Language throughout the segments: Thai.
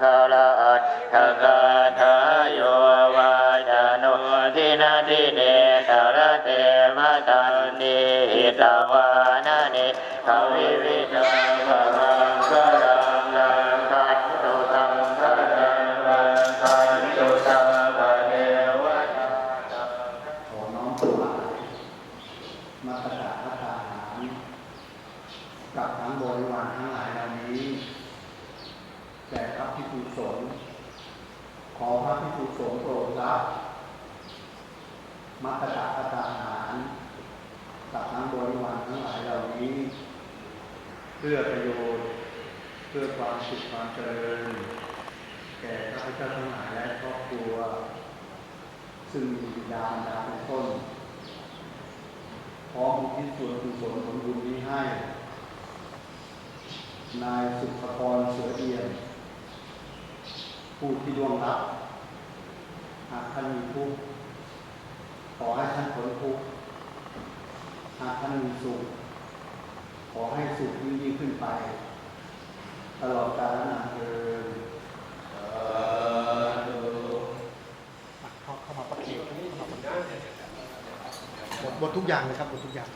ชยมังคลาอัตถกาทายโยวาจานุทินาทิเดชรเตมะตันนิตาวา สงฆ์ขอพระพิสุสงฆ์โปรดรับมาตรฐานพระทหารกับทั้งบริวารทั้งหลายเหล่านี้ เพื่อประโยชน์ เพื่อความสุขความเจริญ แก่ข้าพเจ้าทั้งหลายและครอบครัว ซึ่งมีบิดามารดาเป็นต้นพร้อมอุทิศส่วนกุศลผลบุญนี้ให้ นายสุภกรเสือเอียน ผู้ที่ล่วงลับ หากท่านมีทุกข์ขอให้ท่านพ้นทุกข์หากท่านมีสุข ขอให้สุขยิ่งยิ่งขึ้นไป ตลอดกาลนานเทินเข้าเข้ามาประเคนหมดหมดทุกอย่างเลยครับหมดทุกอย่าง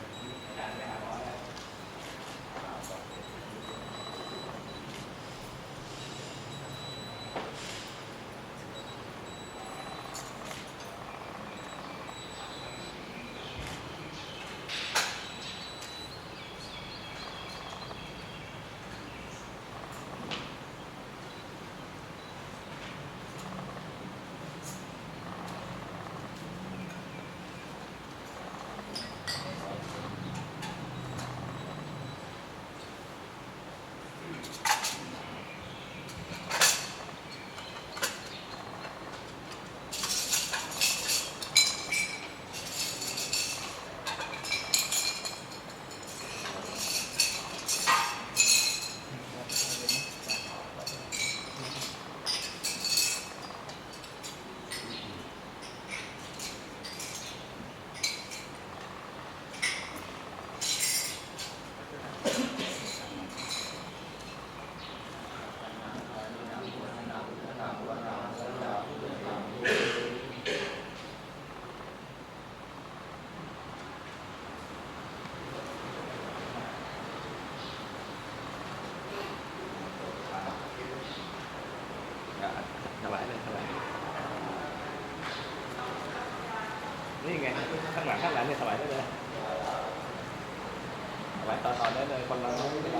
ถวายเลยถวาย นี่ไงข้างหลังข้างหลังเนี่ยถวายได้เลยถวายต่อต่อได้เลยคนเราไม่เป็นไร